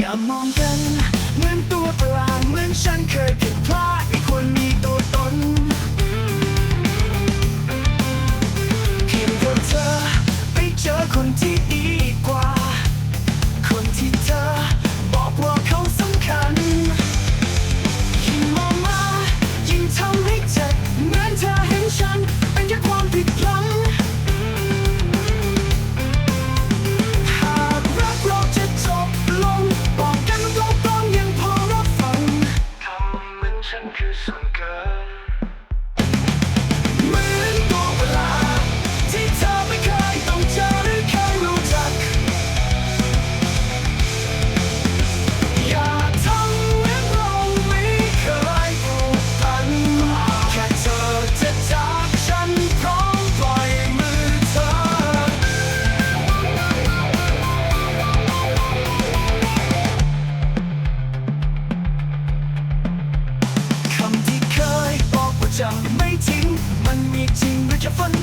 อย่ามองกัน เหมือนตัวเปลาาเหมือนฉันเคยผิดพลาด searching funny.